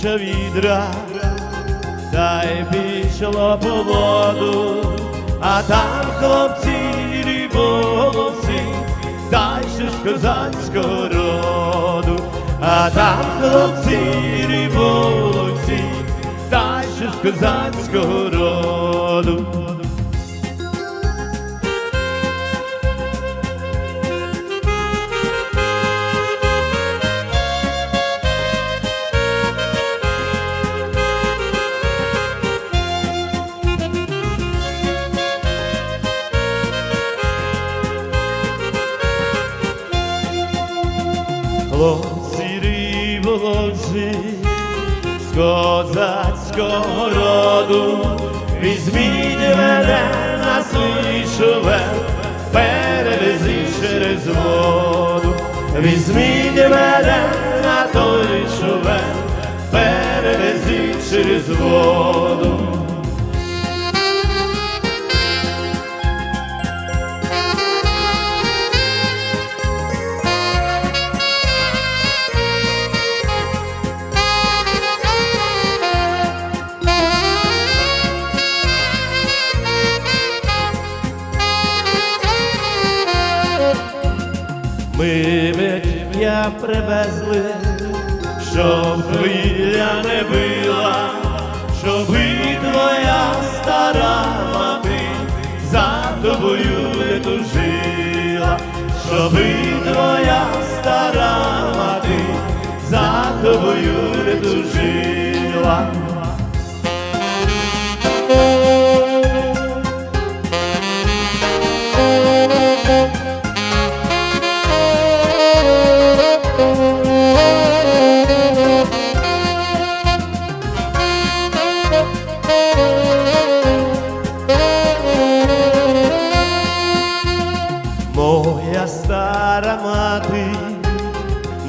більше відра, та й пішло а там хлопці риболовці, ще з козацького роду, а там хлопці риболовці, ще з козацького роду. Хлопці риболовці з козацького роду, візьміть мене на свій шовел, перевези через воду, візьміть мене на той шовел, перевези через воду. Ми я привезли, щоб хвиля не била, щоби твоя стара мати за тобою не тужила, щоби твоя стара мати за тобою не тужила. Стара мати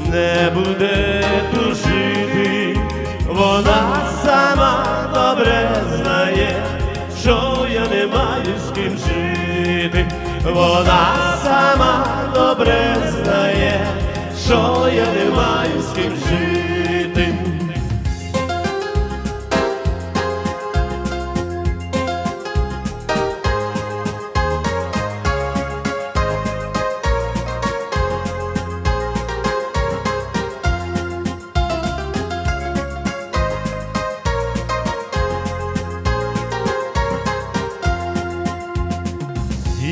не буде тужити, вона сама добре знає, що я не маю з ким жити, вона сама добре знає, що я не маю з ким жити.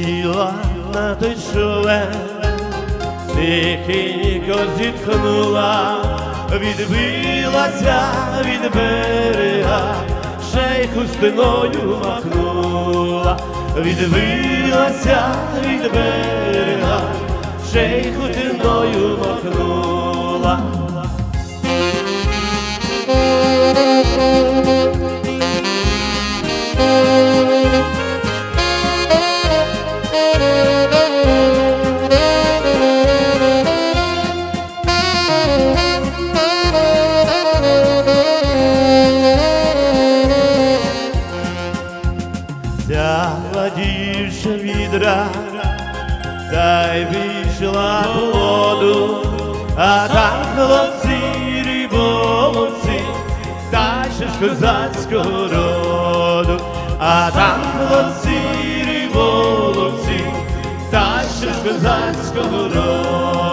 Сіла на той човен, тихенько зітхнула, відбилася від берега, ще й хустиною махнула, відбилася від берега, ще й хустиною махнула. Взяла відра, та й вийшла воду, а там хлопці риболовці, та ще з козацького роду, а там хлопці риболовці, та ще з козацького роду.